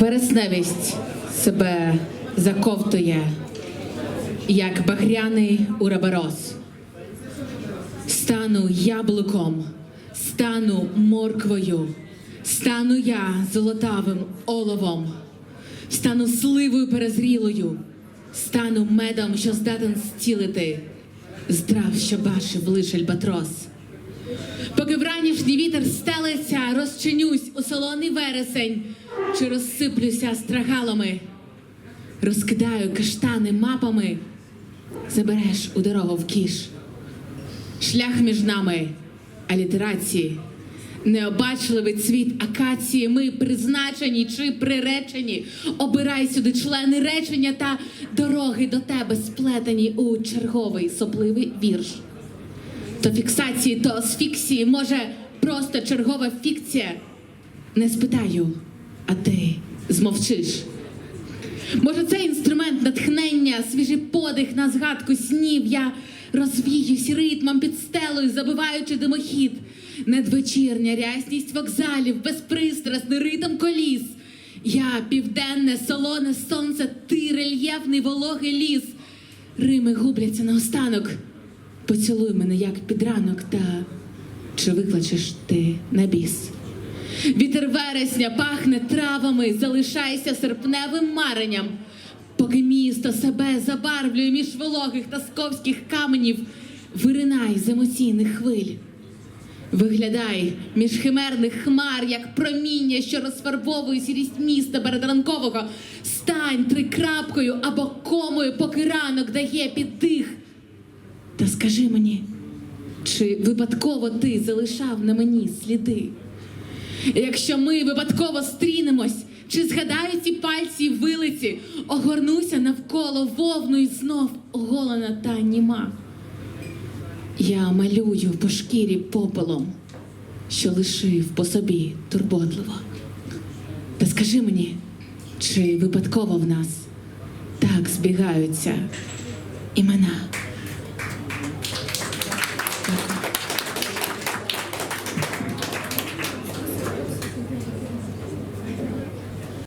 Вересневість себе заковтує, як багряний урабороз. Стану яблуком, стану морквою, стану я золотавим оловом, стану сливою перезрілою, стану медом, що здатен зцілити, здрав, що бачив лиш альбатрос. Поки вранішній вітер стелиться, розчинюсь у солоний вересень, чи розсиплюся страгалами, розкидаю каштани мапами, забереш у дорогу в кіш. Шлях між нами алітерації, необачливий цвіт акації. Ми призначені чи приречені. Обирай сюди члени речення та дороги до тебе сплетені у черговий сопливий вірш то фіксації, то асфіксії, може, просто чергова фікція. Не спитаю, а ти змовчиш. Може, це інструмент натхнення, свіжий подих на згадку снів. Я розвіюсь ритмом під стелою, забиваючи димохід. Надвечірня рясність вокзалів, безпристрасний ритм коліс. Я південне, солоне сонце, ти рельєфний вологий ліс. Рими губляться наостанок. Поцілуй мене як під ранок, та чи викличеш ти на біс? Вітер вересня пахне травами, залишайся серпневим маренням, поки місто себе забарвлює між вологих та сковських каменів, виринай з емоційних хвиль. Виглядай між химерних хмар, як проміння, що розфарбовує сірість міста передранкового. Стань трикрапкою або комою, поки ранок дає піддих. Та скажи мені, чи випадково ти залишав на мені сліди? Якщо ми випадково стрінемось, чи згадаю ці пальці й вилиці, огорнуся навколо вовну і знов оголена та німа. Я малюю по шкірі попелом, що лишив по собі турботливо. Та скажи мені, чи випадково в нас так збігаються імена?